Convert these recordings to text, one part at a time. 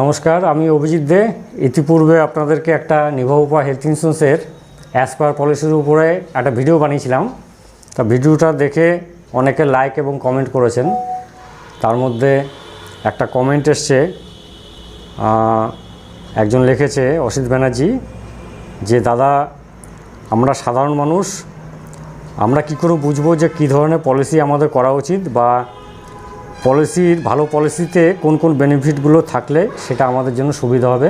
নমস্কার, আমি অভিজিৎ দে। ইতিপূর্বে আপনাদেরকে একটা নিভাউপা হেলথ ইন্স্যুরেন্সের অ্যাজ পার পলিসির উপরে একটা ভিডিও বানিয়েছিলাম। তা ভিডিওটা দেখে অনেকে লাইক এবং কমেন্ট করেছেন। তার মধ্যে একটা কমেন্ট এসছে একজন লিখেছে, অসিত ব্যানার্জি, যে, দাদা, আমরা সাধারণ মানুষ, আমরা কি করে বুঝব যে কী ধরনের পলিসি আমাদের করা উচিত বা পলিসির ভালো পলিসিতে কোন কোন বেনিফিটগুলো থাকলে সেটা আমাদের জন্য সুবিধা হবে।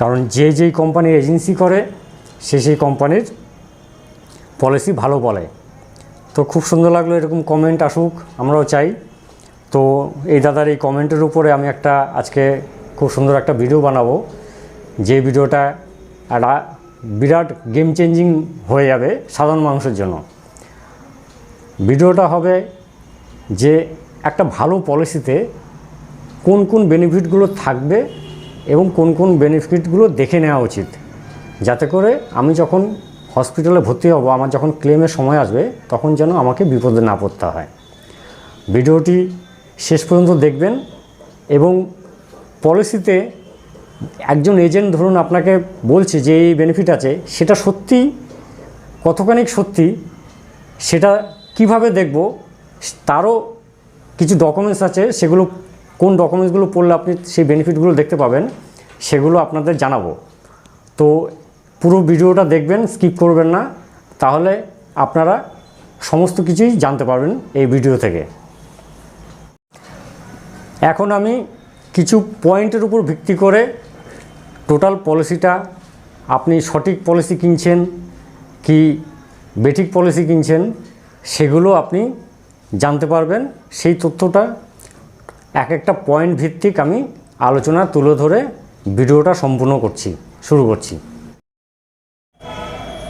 কারণ যে যেই কোম্পানি এজেন্সি করে, সে সেই কোম্পানির পলিসি ভালো বলে। তো খুব সুন্দর লাগল এরকম কমেন্ট আসুক, আমরাও চাই। তো এই দাদার এই কমেন্টের উপরে আমি একটা আজকে খুব সুন্দর একটা ভিডিও বানাবো। যে ভিডিওটা একটা বিরাট গেম চেঞ্জিং হয়ে যাবে সাধারণ মানুষের জন্য। ভিডিওটা হবে যে একটা ভালো পলিসিতে কোন কোন বেনিফিটগুলো থাকবে এবং কোন কোন বেনিফিটগুলো দেখে নেওয়া উচিত। যাতে করে আমি যখন হসপিটালে ভর্তি হব, আমার যখন ক্লেমের সময় আসবে, তখন যেন আমাকে বিপদে না পড়তে হয়। ভিডিওটি শেষ পর্যন্ত দেখবেন এবং পলিসিতে একজন এজেন্ট ধরুন আপনাকে বলছে যে এই বেনিফিট আছে, সেটা সত্যি কতখানি সত্যি, সেটা কীভাবে দেখব, তারও কিছু ডকুমেন্টস আছে, সেগুলো, কোন ডকুমেন্টসগুলো পড়লে আপনি সেই বেনিফিটগুলো দেখতে পাবেন, সেগুলো আপনাদের জানাব। তো পুরো ভিডিওটা দেখবেন স্কিপ করবেন না, তাহলে আপনারা সমস্ত কিছুই জানতে পারবেন এই ভিডিও থেকে। এখন আমি কিছু পয়েন্টের উপর ভিত্তি করে টোটাল পলিসিটা আপনি সঠিক পলিসি কিনছেন, কি বেঠিক পলিসি কিনছেন, সেগুলো আপনি জানতে পারবেন। সেই তথ্যটা এক একটা পয়েন্ট ভিত্তিক আমি আলোচনা তুলে ধরে ভিডিওটা সম্পূর্ণ করছি, শুরু করছি।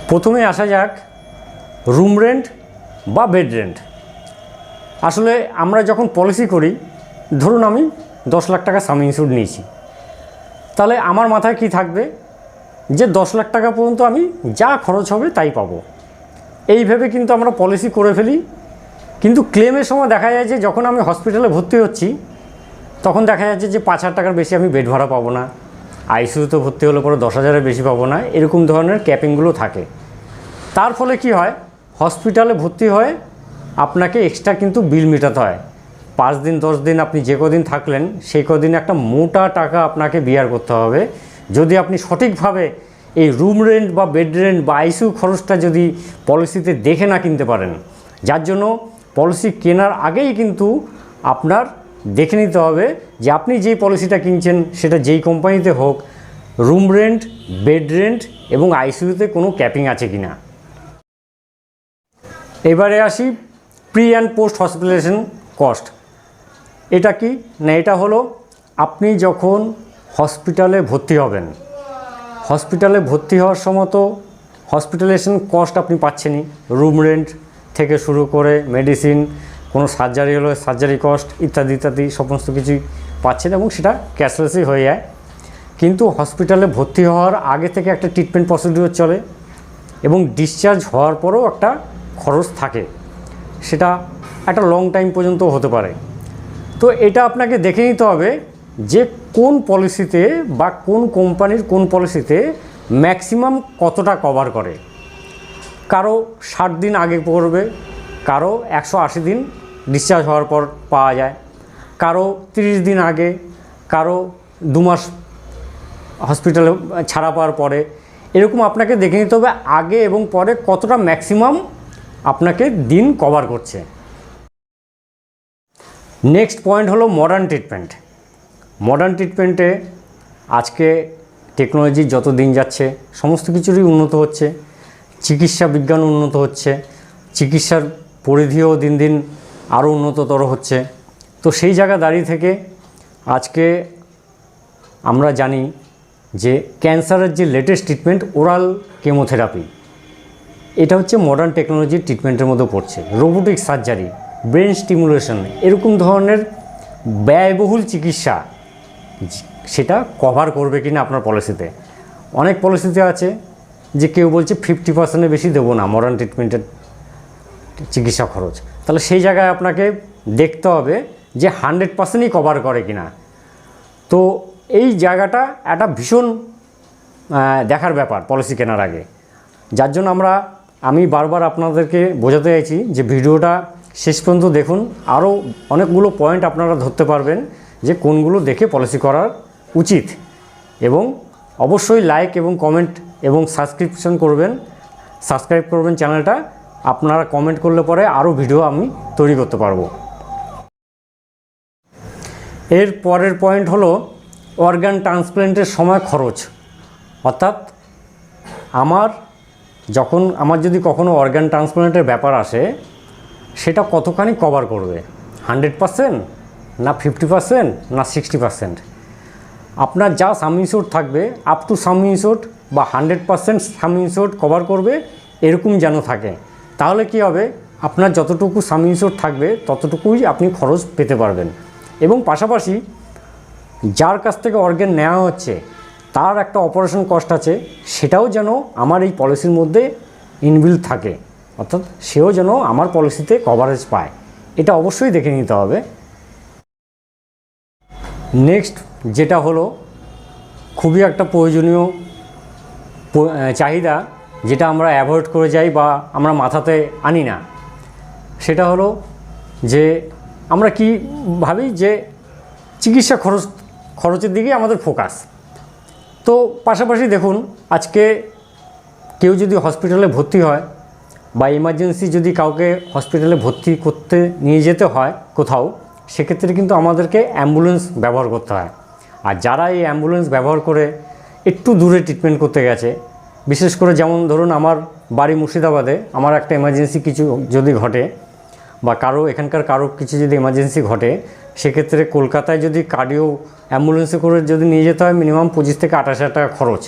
প্রথমে আসা যাক রুম রেন্ট বা বেড রেন্ট আসলে আমরা যখন পলিসি করি, ধরুন আমি দশ লাখ টাকা সাম ইনস্যুর নিয়েছি। তাহলে আমার মাথায় কি থাকবে? যে দশ লাখ টাকা পর্যন্ত আমি যা খরচ হবে তাই পাবো। এইভাবে কিন্তু আমরা পলিসি করে ফেলি কিন্তু ক্লেমের সময় দেখা যায় যে যখন আমি হসপিটালে ভর্তি হচ্ছি, তখন দেখা যাচ্ছে যে পাঁচ হাজার টাকার বেশি আমি বেড ভাড়া পাবো না। আইসিউতে ভর্তি হলে পরে দশ হাজারের বেশি পাবো না। এরকম ধরনের ক্যাপিংগুলো থাকে। তার ফলে কি হয়? হসপিটালে ভর্তি হয়ে আপনাকে এক্সট্রা কিন্তু বিল মেটাতে হয়। পাঁচ দিন, দশ দিন আপনি যে কদিন থাকলেন, সেই কদিন একটা মোটা টাকা আপনাকে বিয়ার করতে হবে। যদি আপনি সঠিকভাবে এই রুম রেন্ট বা বেড রেন্ট বা আইসিউ খরচটা যদি পলিসিতে দেখে না কিনতে পারেন, যার জন্য পলিসি কেনার আগেই কিন্তু আপনার দেখে নিতে হবে যে আপনি যেই পলিসিটা কিনছেন সেটা যেই কোম্পানিতে হোক, রুম রেন্ট, বেড রেন্ট এবং আইসিইউতে কোনো ক্যাপিং আছে কি না এবারে আসি pre and post hospitalisation cost. এটা কি? না, এটা হলো আপনি যখন হসপিটালে ভর্তি হবেন। হসপিটালে ভর্তি হওয়ার সময় তো হসপিটালাইজেশন কস্ট আপনি পাচ্ছেনই, রুম রেন্ট থেকে শুরু করে মেডিসিন কোনো সার্জারি হলে সার্জারি কস্ট ইত্যাদি ইত্যাদি সমস্ত কিছুই পাচ্ছেন এবং সেটা ক্যাশলেসই হয়ে যায়। কিন্তু হসপিটালে ভর্তি হওয়ার আগে থেকে একটা ট্রিটমেন্ট প্রসিডিওর চলে এবং ডিসচার্জ হওয়ার পরেও একটা খরচ থাকে। সেটা একটা লং টাইম পর্যন্ত হতে পারে। তো এটা আপনাকে দেখে নিতে হবে যে কোন পলিসিতে বা কোন কোম্পানির কোন পলিসিতে ম্যাক্সিমাম কতটা কভার করে। কারও ষাট দিন আগে পড়বে, কারও একশো আশি দিন ডিসচার্জ হওয়ার পর পাওয়া যায়, কারও তিরিশ দিন আগে, কারও দু মাস হসপিটালে ছাড়া পাওয়ার পরে। এরকম আপনাকে দেখে নিতে হবে আগে এবং পরে কতটা ম্যাক্সিমাম আপনাকে দিন কভার করছে। নেক্সট পয়েন্ট হলো মডার্ন ট্রিটমেন্ট মডার্ন ট্রিটমেন্টে আজকে টেকনোলজি যত দিন যাচ্ছে, সমস্ত কিছুরই উন্নত হচ্ছে। চিকিৎসা বিজ্ঞান উন্নত হচ্ছে, চিকিৎসার পরিধিও দিন দিন আরও উন্নততর হচ্ছে। তো সেই জায়গা দাঁড়িয়ে থেকে আজকে আমরা জানি যে ক্যান্সারের যে লেটেস্ট ট্রিটমেন্ট ওরাল কেমোথেরাপি এটা হচ্ছে মডার্ন টেকনোলজির ট্রিটমেন্টের মধ্যে পড়ছে। রোবোটিক সার্জারি ব্রেন স্টিমুলেশন এরকম ধরনের ব্যয়বহুল চিকিৎসা সেটা কভার করবে কিনা আপনার পলিসিতে অনেক পলিসিতে আছে যে কেউ বলছে ফিফটি পার্সেন্টের বেশি দেবো না মডার্ন ট্রিটমেন্টের চিকিৎসা খরচ। তাহলে সেই জায়গায় আপনাকে দেখতে হবে যে হান্ড্রেড পার্সেন্টই কভার করে কি না তো এই জায়গাটা একটা ভীষণ দেখার ব্যাপার পলিসি কেনার আগে। যার জন্য আমরা, আমি বারবার আপনাদেরকে বোঝাতে চাইছি যে ভিডিওটা শেষ পর্যন্ত দেখুন। আরও অনেকগুলো পয়েন্ট আপনারা ধরতে পারবেন যে কোনগুলো দেখে পলিসি করার উচিত। এবং অবশ্যই লাইক এবং কমেন্ট এবং সাবস্ক্রিপশন করবেন। সাবস্ক্রাইব করবেন চ্যানেলটা। আপনারা কমেন্ট করলে পরে আরও ভিডিও আমি তৈরি করতে পারব। এর পরের পয়েন্ট হলো অর্গান ট্রান্সপ্ল্যান্টের সময় খরচ। অর্থাৎ আমার যখন, আমার যদি কখনো অর্গান ট্রান্সপ্ল্যান্টের ব্যাপার আসে, সেটা কতখানি কভার করবে? হান্ড্রেড পারসেন্ট না ফিফটি পারসেন্ট না সিক্সটি পারসেন্ট? আপনার যা সাম ইনসিওর থাকবে আপ টু সাম ইনসিওর বা hundred percent sum insure cover করবে এরকম যেন থাকে। তাহলে কি হবে? আপনার যতটুকু সাম ইনসিওর থাকবে, ততটুকুই আপনি খরচ পেতে পারবেন। এবং পাশাপাশি যার কাছ থেকে অর্গ্যান নেওয়া হচ্ছে, তার একটা অপারেশন কস্ট আছে, সেটাও যেন আমার এই পলিসির মধ্যে ইনবিল থাকে। অর্থাৎ সেও যেন আমার পলিসিতে কভারেজ পায়। এটা অবশ্যই দেখে নিতে হবে। নেক্সট যেটা হলো, খুবই একটা প্রয়োজনীয় চাহিদা যেটা আমরা অ্যাভয়েড করে যাই বা আমরা মাথাতে আনি না। সেটা হলো যে আমরা কি ভাবি যে চিকিৎসা খরচ, খরচের দিকে আমাদের ফোকাস। তো পাশাপাশি দেখুন, আজকে কেউ যদি হসপিটালে ভর্তি হয় বা ইমার্জেন্সি যদি কাউকে হসপিটালে ভর্তি করতে নিয়ে যেতে হয় কোথাও, সেক্ষেত্রে কিন্তু আমাদেরকে অ্যাম্বুলেন্স ব্যবহার করতে হয়। আর যারা এই অ্যাম্বুলেন্স ব্যবহার করে একটু দূরে ট্রিটমেন্ট করতে গেছে। বিশেষ করে যেমন ধরুন আমার বাড়ি মুর্শিদাবাদে, আমার একটা এমার্জেন্সি কিছু যদি ঘটে বা কারও, এখানকার কারও কিছু যদি এমার্জেন্সি ঘটে, সেক্ষেত্রে কলকাতায় যদি কার্ডিও অ্যাম্বুলেন্সে করে যদি নিয়ে যেতে হয় মিনিমাম পঁচিশ থেকে আঠাশ হাজার টাকা খরচ।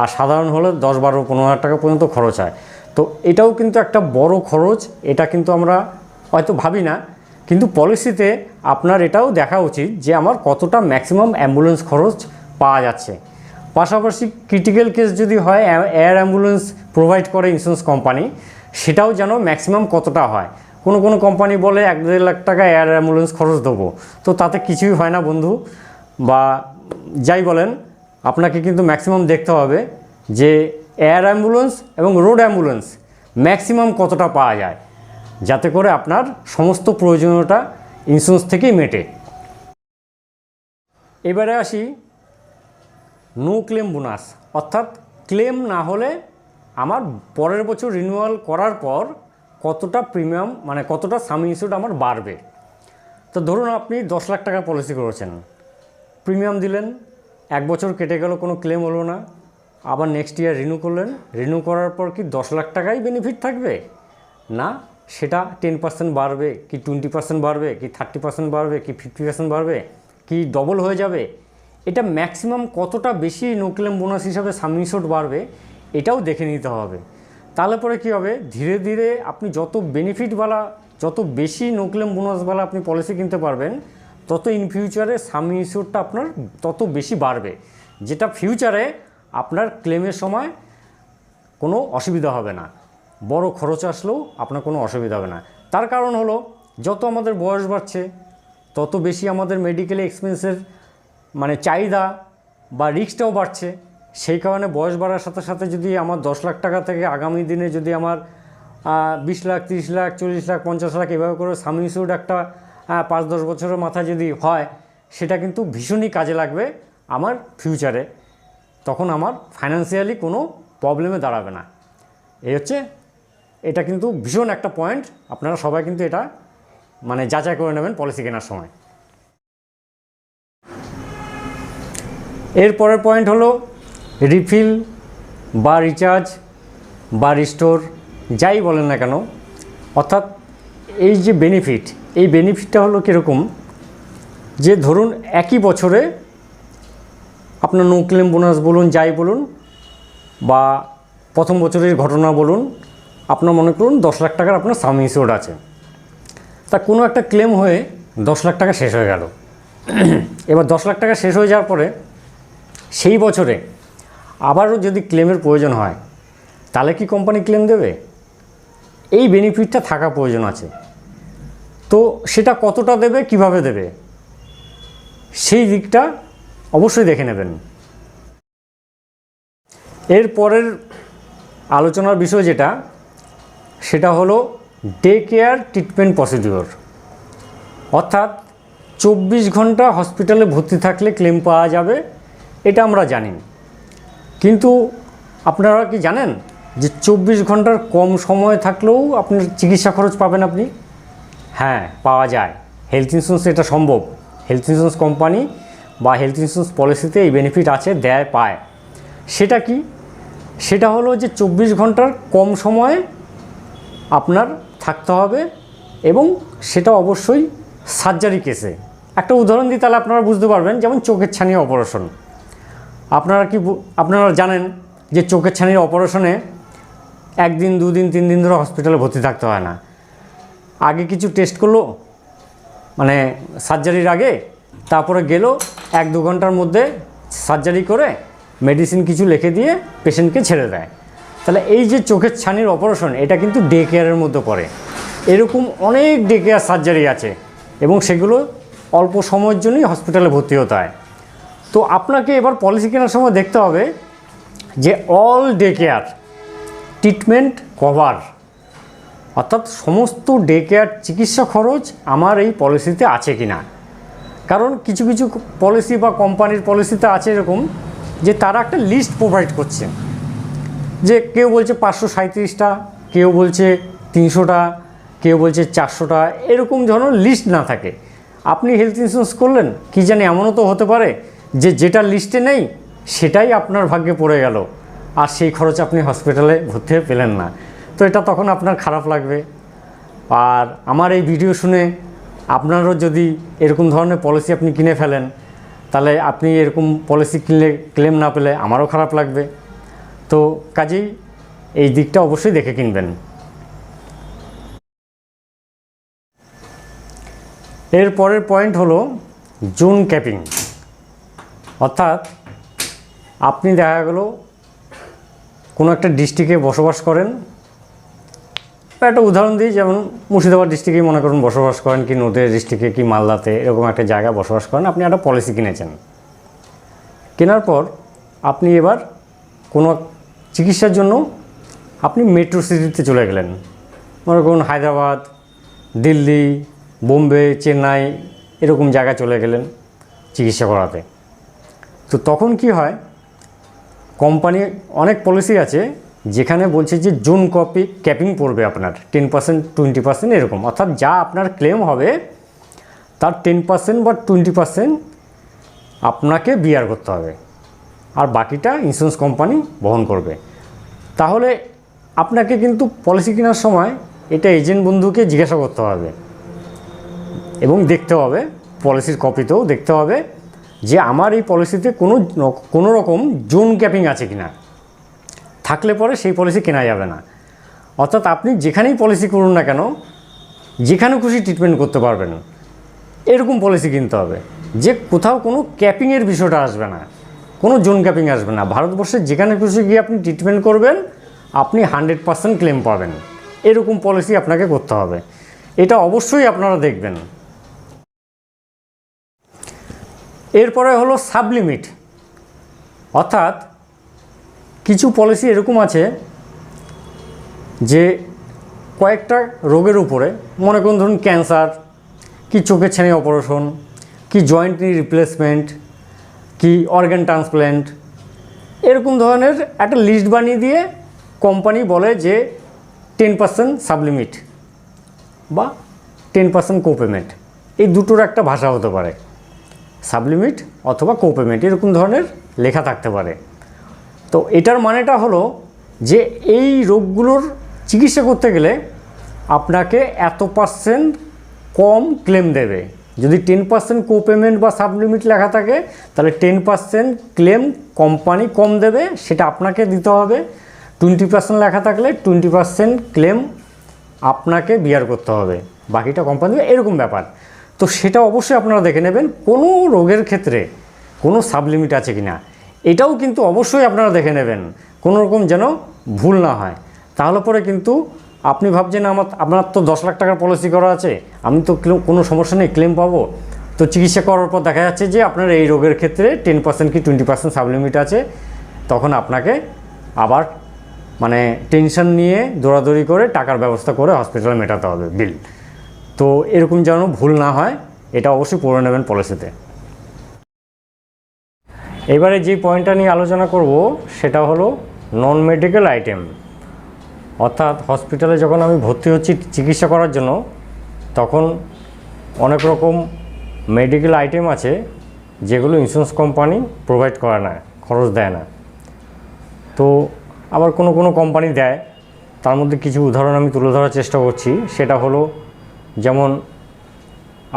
আর সাধারণ হলে দশ বারো পনেরো হাজার টাকা পর্যন্ত খরচ হয়। তো এটাও কিন্তু একটা বড় খরচ, এটা কিন্তু আমরা হয়তো ভাবি না। কিন্তু পলিসিতে আপনার এটাও দেখা উচিত যে আমার কতটা ম্যাক্সিমাম অ্যাম্বুলেন্স খরচ পাওয়া যাচ্ছে। পাশাপাশি ক্রিটিক্যাল কেস যদি হয় এয়ার অ্যাম্বুলেন্স প্রোভাইড করে ইন্স্যুরেন্স কোম্পানি সেটাও যেন ম্যাক্সিমাম কতটা হয়? কোনো কোনো কোম্পানি বলে এক, দেড় লাখ টাকা এয়ার অ্যাম্বুলেন্স খরচ দেবো। তো তাতে কিছুই হয় না বন্ধু। বা যাই বলেন, আপনাকে কিন্তু ম্যাক্সিমাম দেখতে হবে যে এয়ার অ্যাম্বুলেন্স এবং রোড অ্যাম্বুলেন্স ম্যাক্সিমাম কতটা পাওয়া যায়, যাতে করে আপনার সমস্ত প্রয়োজনীয়তা ইন্স্যুরেন্স থেকেই মেটে। এবারে আসি নো ক্লেম বোনাস। অর্থাৎ ক্লেম না হলে আমার পরের বছর রিনিউয়াল করার পর কতটা প্রিমিয়াম মানে কতটা সাম ইস্যুড আমার বাড়বে। তো ধরুন আপনি দশ লাখ টাকা পলিসি করেছেন। প্রিমিয়াম দিলেন, এক বছর কেটে গেল, কোনো ক্লেম হলো না। আবার নেক্সট ইয়ার রিনিউ করলেন রিনিউ করার পর কি দশ লাখ টাকাই বেনিফিট থাকবে? না, সেটা টেন পার্সেন্ট বাড়বে, কি টোয়েন্টি পার্সেন্ট বাড়বে, কি থার্টি পার্সেন্ট বাড়বে, কি ফিফটি পার্সেন্ট বাড়বে, কি ডবল হয়ে যাবে? এটা ম্যাক্সিমাম কতটা বেশি নো ক্লেম বোনাস হিসাবে সাবমিশট বাড়বে, এটাও দেখে নিতে হবে। তাহলে পরে কী হবে? ধীরে ধীরে আপনি যত বেনিফিটওয়ালা যত বেশি নো ক্লেম বোনাসওয়ালা আপনি পলিসি কিনতে পারবেন, তত ইন ফিউচারে ইস্যুরটা আপনার তত বেশি বাড়বে। যেটা ফিউচারে আপনার ক্লেমের সময় কোনো অসুবিধা হবে না। বড় খরচ আসলেও আপনার কোনো অসুবিধা হবে না। তার কারণ হলো, যত আমাদের বয়স বাড়ছে, তত বেশি আমাদের মেডিকেল এক্সপেন্সের মানে চাহিদা বা রিস্কটাও বাড়ছে। সেই কারণে বয়স বাড়ার সাথে সাথে যদি আমার দশ লাখ টাকা থেকে আগামী দিনে যদি আমার বিশ লাখ, তিরিশ লাখ, চল্লিশ লাখ, পঞ্চাশ লাখ এভাবে করে সামিউসুড একটা পাঁচ, দশ বছরের মাথা যদি হয়, সেটা কিন্তু ভীষণই কাজে লাগবে আমার ফিউচারে তখন আমার ফাইন্যান্সিয়ালি কোনো প্রবলেমে দাঁড়াবে না। এই হচ্ছে, এটা কিন্তু ভীষণ একটা পয়েন্ট আপনারা সবাই কিন্তু এটা মানে যাচাই করে নেবেন পলিসি কেনার সময়। এর পরের পয়েন্ট হলো রিফিল বা রিচার্জ বা রিস্টোর যাই বলেন না কেন। অর্থাৎ এই যে বেনিফিট এই বেনিফিটটা হলো কীরকম? যে ধরুন একই বছরে আপনার নো ক্লেম বোনাস বলুন, যাই বলুন, বা প্রথম বছরের ঘটনা বলুন, আপনার মনে করুন দশ লাখ টাকার আপনার সাম ইনসিওর্ড আছে। তা কোনো একটা ক্লেম হয়ে দশ লাখ টাকা শেষ হয়ে গেল। এবার দশ লাখ টাকা শেষ হয়ে যাওয়ার পরে সেই বছরে আবারও যদি ক্লেমের প্রয়োজন হয়, তাহলে কি কোম্পানি ক্লেম দেবে? এই বেনিফিটটা থাকা প্রয়োজন আছে। তো সেটা কতটা দেবে, কীভাবে দেবে, সেই দিকটা অবশ্যই দেখে নেবেন। এর পরের আলোচনার বিষয় যেটা, সেটা হলো ডে কেয়ার ট্রিটমেন্ট প্রসিডিওর অর্থাৎ চব্বিশ ঘণ্টা হসপিটালে ভর্তি থাকলে ক্লেম পাওয়া যাবে এটা আমরা জানি। কিন্তু আপনারা কি জানেন যে চব্বিশ ঘণ্টার কম সময় থাকলেও আপনার চিকিৎসা খরচ পাবেন আপনি? হ্যাঁ পাওয়া যায়। হেলথ ইন্স্যুরেন্স এটা সম্ভব। হেলথ ইন্স্যুরেন্স কোম্পানি বা হেলথ ইন্স্যুরেন্স পলিসিতে এই বেনিফিট আছে, দেয়, পায়। সেটা কি? সেটা হলো যে চব্বিশ ঘণ্টার কম সময়ে আপনার থাকতে হবে এবং সেটা অবশ্যই সার্জারি কেসে একটা উদাহরণ দিই তাহলে আপনারা বুঝতে পারবেন, যেমন চোখের ছানি অপারেশন আপনারা কি আপনারা জানেন যে চোখের ছানির অপারেশনে একদিন, দুদিন তিন দিন ধরে হসপিটালে ভর্তি থাকতে হয় না। আগে কিছু টেস্ট করল মানে সার্জারির আগে, তারপরে গেল এক দু ঘণ্টার মধ্যে সার্জারি করে মেডিসিন কিছু লিখে দিয়ে পেশেন্টকে ছেড়ে দেয়। তাহলে এই যে চোখের ছানির অপারেশন, এটা কিন্তু ডে কেয়ারের মধ্যে পড়ে। এরকম অনেক ডে কেয়ার সার্জারি আছে এবং সেগুলো অল্প সময়ের জন্যই হসপিটালে ভর্তি হতে হয়। তো আপনাকে এবার পলিসি কেনার সময় দেখতে হবে যে all day care treatment cover অর্থাৎ সমস্ত ডে কেয়ার চিকিৎসা খরচ আমার এই পলিসিতে আছে কি না কারণ কিছু কিছু পলিসি বা কোম্পানির পলিসিতে আছে এরকম যে তারা একটা লিস্ট প্রোভাইড করছে। যে কেউ বলছে পাঁচশো সাঁত্রিশটা কেউ বলছে তিনশোটা, কেউ বলছে চারশোটা, এরকম ধরনের লিস্ট না থাকে। আপনি হেলথ ইন্স্যুরেন্স করলেন, কি জানি এমনও তো হতে পারে যে যেটা লিস্টে নেই, সেটাই আপনার ভাগ্যে পড়ে গেল। আর সেই খরচ আপনি হসপিটালে ভর্তি পেলেন না। তো এটা তখন আপনার খারাপ লাগবে। আর আমার এই ভিডিও শুনে আপনারও যদি এরকম ধরনের পলিসি আপনি কিনে ফেলেন, তাহলে আপনি এরকম পলিসি কিনলে, ক্লেম না পেলে আমারও খারাপ লাগবে। তো কাজেই এই দিকটা অবশ্যই দেখে কিনবেন। এর পরের পয়েন্ট হলো জোন ক্যাপিং। অর্থাৎ আপনি দেখা গেল কোনো একটা ডিস্ট্রিক্টে বসবাস করেন। একটা উদাহরণ দিই, যেমন মুর্শিদাবাদ ডিস্ট্রিক্টে মনে করুন বসবাস করেন কি নদীয়া ডিস্ট্রিক্টে কি মালদাতে এরকম একটা জায়গায় বসবাস করেন, আপনি একটা পলিসি কিনেছেন। কেনার পর আপনি এবার কোনো চিকিৎসার জন্য আপনি মেট্রো সিটিতে চলে গেলেন। মনে করুন হায়দ্রাবাদ, দিল্লি, বোম্বে, চেন্নাই এরকম জায়গায় চলে গেলেন চিকিৎসা করাতে। তো তখন কি হয়? কোম্পানি অনেক পলিসি আছে যেখানে বলছে যে জুন কপি ক্যাপিং পড়বে আপনার টেন পার্সেন্ট টোয়েন্টি পার্সেন্ট এরকম। অর্থাৎ যা আপনার ক্লেম হবে, তার টেন পার্সেন্ট বা টোয়েন্টি পার্সেন্ট আপনাকে বিয়ার করতে হবে। আর বাকিটা ইন্স্যুরেন্স কোম্পানি বহন করবে। তাহলে আপনাকে কিন্তু পলিসি কেনার সময় এটা এজেন্ট বন্ধুকে জিজ্ঞাসা করতে হবে। এবং দেখতে হবে পলিসির কপিতেও দেখতে হবে। যে আমার এই পলিসিতে কোনো কোনো রকম জোন ক্যাপিং আছে কিনা। থাকলে পরে সেই পলিসি কেনা যাবে না। অর্থাৎ আপনি যেখানেই পলিসি করুন না কেন, যেখানে খুশি ট্রিটমেন্ট করতে পারবেন। এরকম পলিসি কিনতে হবে। যে কোথাও কোনো ক্যাপিংয়ের বিষয়টা আসবে না, কোনো জোন ক্যাপিং আসবে না। ভারতবর্ষে যেখানে খুশি গিয়ে আপনি ট্রিটমেন্ট করবেন, আপনি হান্ড্রেড পার্সেন্ট ক্লেম পাবেন। এরকম পলিসি আপনাকে করতে হবে। এটা অবশ্যই আপনারা দেখবেন। এরপরে হলো সাবলিমিট। অর্থাৎ কিছু পলিসি এরকম আছে যে কয়েকটা রোগের উপরে, মনে করুন ধরুন ক্যান্সার, কি চোখের ছানি অপারেশন, কি জয়েন্ট রিপ্লেসমেন্ট, কি অর্গান ট্রান্সপ্ল্যান্ট, এরকম ধরনের একটা লিস্ট বানিয়ে দিয়ে কোম্পানি বলে যে টেন পার্সেন্ট সাবলিমিট বা টেন পার্সেন্ট কোপেমেন্ট। এই দুটোর একটা ভাষা হতে পারে। সাবলিমিট অথবা কোপেমেন্ট এরকম ধরনের লেখা থাকতে পারে। তো এটার মানেটা হলো যে এই রোগগুলোর চিকিৎসা করতে গেলে আপনাকে এত পার্সেন্ট কম ক্লেম দেবে। যদি টেন পার্সেন্ট কোপেমেন্ট বা সাবলিমিট লেখা থাকে, তাহলে টেন পার্সেন্ট ক্লেম কোম্পানি কম দেবে, সেটা আপনাকে দিতে হবে। টোয়েন্টি পার্সেন্ট লেখা থাকলে টোয়েন্টি পার্সেন্ট ক্লেম আপনাকে বিয়ার করতে হবে। বাকিটা কোম্পানি, এরকম ব্যাপার। তো সেটা অবশ্যই আপনারা দেখে নেবেন, কোনো রোগের ক্ষেত্রে কোনো সাবলিমিট আছে কি না এটাও কিন্তু অবশ্যই আপনারা দেখে নেবেন, কোনো রকম যেন ভুল না হয়। তাহলে পরে কিন্তু আপনি ভাবছেন আমার, আপনার তো দশ লাখ টাকার পলিসি করা আছে, আমি তো কোনো সমস্যা নেই ক্লেম পাবো। তো চিকিৎসা করার পর দেখা যাচ্ছে যে আপনার এই রোগের ক্ষেত্রে টেন পার্সেন্ট কি টোয়েন্টি পার্সেন্ট সাবলিমিট আছে, তখন আপনাকে আবার মানে টেনশন নিয়ে দৌড়াদৌড়ি করে টাকার ব্যবস্থা করে হসপিটালে মেটাতে হবে বিল তো এরকম যেন ভুল না হয়, এটা অবশ্যই পড়ে নেবেন পলিসিতে। এবারে যে পয়েন্টটা নিয়ে আলোচনা করব, সেটা হলো নন মেডিকেল আইটেম অর্থাৎ হসপিটালে যখন আমি ভর্তি হচ্ছি চিকিৎসা করার জন্য, তখন অনেক রকম মেডিকেল আইটেম আছে, যেগুলো ইন্স্যুরেন্স কোম্পানি প্রোভাইড করে না, খরচ দেয় না। তো আবার কোনো কোনো কোম্পানি দেয়, তার মধ্যে কিছু উদাহরণ আমি তুলে ধরার চেষ্টা করছি, সেটা হলো যেমন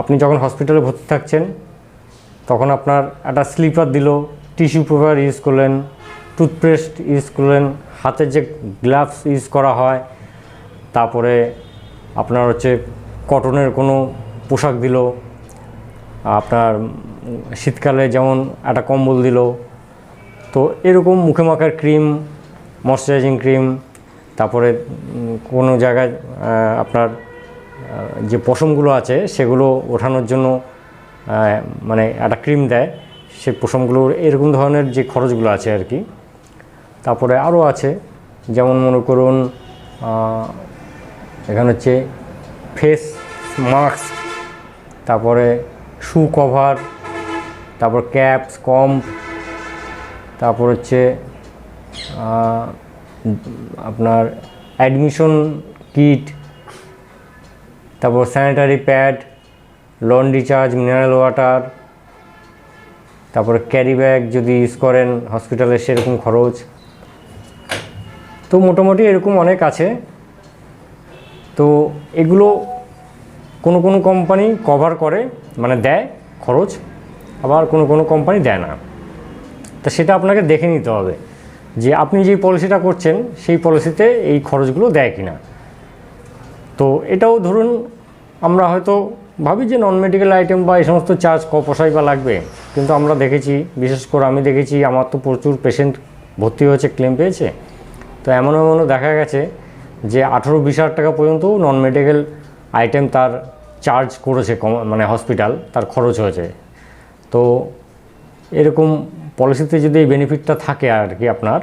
আপনি যখন হসপিটালে ভর্তি থাকছেন, তখন আপনার একটা স্লিপার দিল টিস্যু পেপার ইউজ করলেন টুথপেস্ট ইউজ করলেন, হাতের যে গ্লাভস ইউজ করা হয়, তারপরে আপনার হচ্ছে কটনের কোনো পোশাক দিল, আপনার শীতকালে যেমন একটা কম্বল দিল, তো এরকম মুখে মাখার ক্রিম ময়শ্চারাইজিং ক্রিম তারপরে কোনো জায়গায় আপনার যে পশমগুলো আছে, সেগুলো ওঠানোর জন্য মানে একটা ক্রিম দেয়। সেই পশমগুলোর এরকম ধরনের যে খরচগুলো আছে আর কি। তারপরে আরও আছে, যেমন মনে করুন এখানে হচ্ছে ফেস মাস্ক তারপরে শু কভার তারপর ক্যাপস কম তারপর হচ্ছে আপনার অ্যাডমিশন কিট তারপর sanitary pad laundry charge mineral water তারপরে ক্যারি ব্যাগ যদি ইউজ করেন হসপিটালে সেরকম খরচ। তো মোটামুটি এরকম অনেক আছে। তো এগুলো কোনো কোনো কোম্পানি কভার করে মানে দেয় খরচ, আবার কোনো কোনো কোম্পানি দেয় না। তা সেটা আপনাকে দেখে নিতে হবে যে আপনি যে পলিসিটা করছেন, সেই পলিসিতে এই খরচগুলো দেয় কি না তো এটাও ধরুন আমরা হয়তো ভাবি যে নন মেডিকেল আইটেম বা এই সমস্ত চার্জ ক পয়সাই বা লাগবে। কিন্তু আমরা দেখেছি, বিশেষ করে আমি দেখেছি, আমার তো প্রচুর পেশেন্ট ভর্তি হয়েছে ক্লেম পেয়েছে। তো এমন এমনও দেখা গেছে যে আঠেরো বিশ হাজার টাকা পর্যন্ত নন মেডিকেল আইটেম তার চার্জ করেছে মানে হসপিটাল তার খরচ হয়েছে। তো এরকম পলিসিতে যদি এই বেনিফিটটা থাকে আর কি আপনার,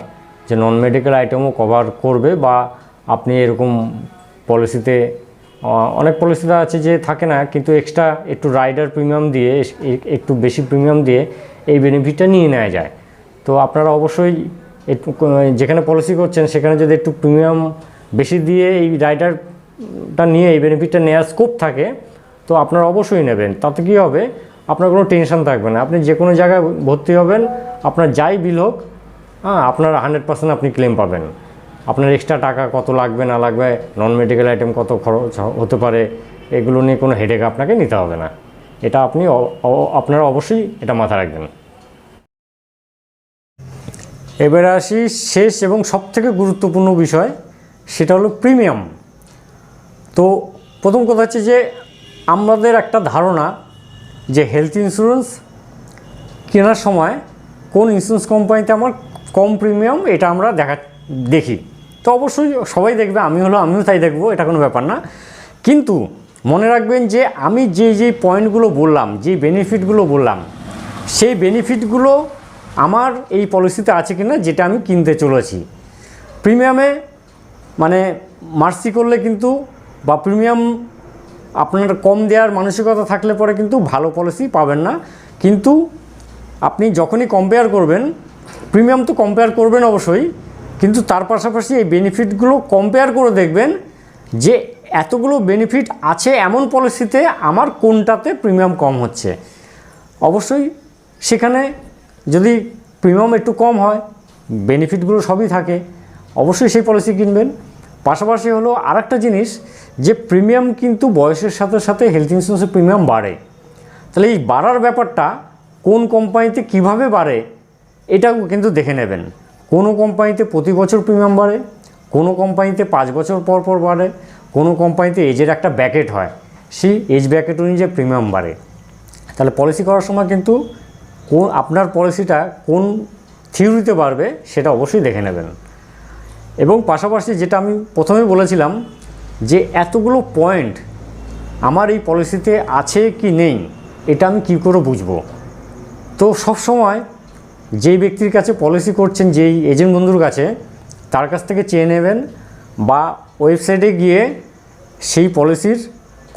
যে নন মেডিকেল আইটেমও কভার করবে বা আপনি এরকম পলিসিতে অনেক পলিসিটা আছে যে থাকে না, কিন্তু এক্সট্রা একটু রাইডার প্রিমিয়াম দিয়ে একটু বেশি প্রিমিয়াম দিয়ে এই বেনিফিটটা নিয়ে নেওয়া যায়। তো আপনারা অবশ্যই একটু যেখানে পলিসি করছেন, সেখানে যদি একটু প্রিমিয়াম বেশি দিয়ে এই রাইডারটা নিয়ে এই বেনিফিটটা নেওয়ার স্কোপ থাকে, তো আপনারা অবশ্যই নেবেন। তাতে কী হবে? আপনার কোনো টেনশন থাকবে না। আপনি যে কোনো জায়গায় ভর্তি হবেন, আপনার যাই বিল হোক হ্যাঁ আপনার হান্ড্রেড পার্সেন্ট আপনি ক্লেম পাবেন। আপনার এক্সট্রা টাকা কত লাগবে, না লাগবে নন মেডিকেল আইটেম কত খরচ হতে পারে, এগুলো নিয়ে কোনো হেডেক আপনাকে নিতে হবে না। এটা আপনি আপনারা অবশ্যই এটা মাথায় রাখবেন। এবারে আসি শেষ এবং সবথেকে গুরুত্বপূর্ণ বিষয়, সেটা হলো প্রিমিয়াম তো প্রথম কথা হচ্ছে যে, আমাদের একটা ধারণা যে হেলথ ইন্স্যুরেন্স কেনার সময় কোন ইন্স্যুরেন্স কোম্পানিতে আমার কম প্রিমিয়াম এটা আমরা দেখা, দেখি। তো অবশ্যই সবাই দেখবে, আমি হলো, আমিও তাই দেখব, এটা কোনো ব্যাপার না। কিন্তু মনে রাখবেন যে আমি যে যে পয়েন্টগুলো বললাম, যে বেনিফিটগুলো বললাম, সেই বেনিফিটগুলো আমার এই পলিসিতে আছে কিনা, যেটা আমি কিনতে চলেছি। প্রিমিয়ামে মানে মার্সি করলে কিন্তু বা প্রিমিয়াম আপনার কম দেওয়ার মানসিকতা থাকলে পরে কিন্তু ভালো পলিসি পাবেন না। কিন্তু আপনি যখনই কম্পেয়ার করবেন প্রিমিয়াম তো কম্পেয়ার করবেন অবশ্যই কিন্তু তার পাশাপাশি এই বেনিফিটগুলো কম্পেয়ার করে দেখবেন যে এতগুলো বেনিফিট আছে এমন পলিসিতে আমার কোনটাতে প্রিমিয়াম কম হচ্ছে। অবশ্যই সেখানে যদি প্রিমিয়াম একটু কম হয় বেনিফিটগুলো সবই থাকে, অবশ্যই সেই পলিসি কিনবেন। পাশাপাশি হলো আরেকটা জিনিস যে প্রিমিয়াম কিন্তু বয়সের সাথে সাথে হেলথ ইন্স্যুরেন্সের প্রিমিয়াম বাড়ে। তাহলে এই বাড়ার ব্যাপারটা কোন কোম্পানিতে কীভাবে বাড়ে, এটাও কিন্তু দেখে নেবেন। কোনো কোম্পানিতে প্রতি বছর প্রিমিয়াম বাড়ে, কোনো কোম্পানিতে পাঁচ বছর পর পর বাড়ে, কোনো কোম্পানিতে এজের একটা ব্যাকেট হয়। সেই এজ ব্যাকেট অনুযায়ী প্রিমিয়াম বাড়ে। তাহলে পলিসি করার সময় কিন্তু কোন, আপনার পলিসিটা কোন থিওরিতে বাড়বে সেটা অবশ্যই দেখে নেবেন। এবং পাশাপাশি যেটা আমি প্রথমে বলেছিলাম যে এতগুলো পয়েন্ট আমার এই পলিসিতে আছে কি নেই, এটা আমি কী করে বুঝব? তো সব সময় যেই ব্যক্তির কাছে পলিসি করছেন, যেই এজেন্ট বন্ধুর কাছে, তার কাছ থেকে চেয়ে নেবেন বা ওয়েবসাইটে গিয়ে সেই পলিসির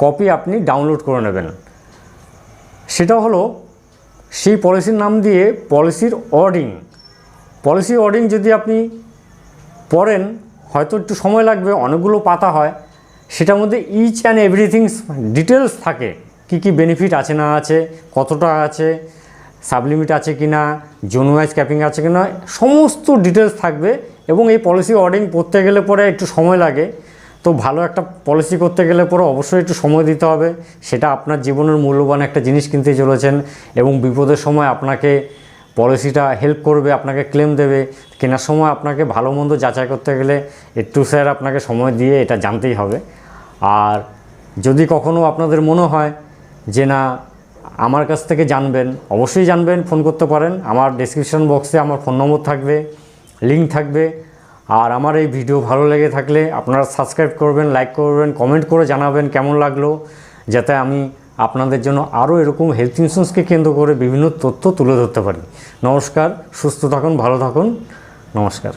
কপি আপনি ডাউনলোড করে নেবেন। সেটা হলো, সেই পলিসির নাম দিয়ে পলিসির অর্ডিং পলিসি অর্ডিং যদি আপনি পড়েন, হয়তো একটু সময় লাগবে, অনেকগুলো পাতা হয়, সেটার মধ্যে ইচ অ্যান্ড এভরিথিংস ডিটেলস থাকে। কি কি বেনিফিট আছে না আছে, কতটা আছে সাবলিমিট আছে কি না জোন ওয়াইজ ক্যাপিং আছে কি না, সমস্ত ডিটেলস থাকবে এবং এই পলিসি অর্ডিং পড়তে গেলে পরে একটু সময় লাগে। তো ভালো একটা পলিসি করতে গেলে পরে অবশ্যই একটু সময় দিতে হবে। সেটা আপনার জীবনের মূল্যবান একটা জিনিস কিনতে চলেছেন এবং বিপদের সময় আপনাকে পলিসিটা হেল্প করবে, আপনাকে ক্লেম দেবে। কেনার সময় আপনাকে ভালো মন্দ যাচাই করতে গেলে একটু স্যার আপনাকে সময় দিয়ে এটা জানতেই হবে। আর যদি কখনও আপনাদের মনে হয় যে না আমার কাছ থেকে জানবেন, অবশ্যই জানবেন, ফোন করতে পারেন। আমার ডেসক্রিপশন বক্সে আমার ফোন নম্বর থাকবে লিঙ্ক থাকবে। আর আমার এই ভিডিও ভালো লেগে থাকলে আপনারা সাবস্ক্রাইব করবেন লাইক করবেন কমেন্ট করে জানাবেন কেমন লাগল, যাতে আমি আপনাদের জন্য আরও এরকম হেলথ ইন্স্যুরেন্সকে কেন্দ্র করে বিভিন্ন তথ্য তুলে ধরতে পারি। নমস্কার, সুস্থ থাকুন, ভালো থাকুন। নমস্কার।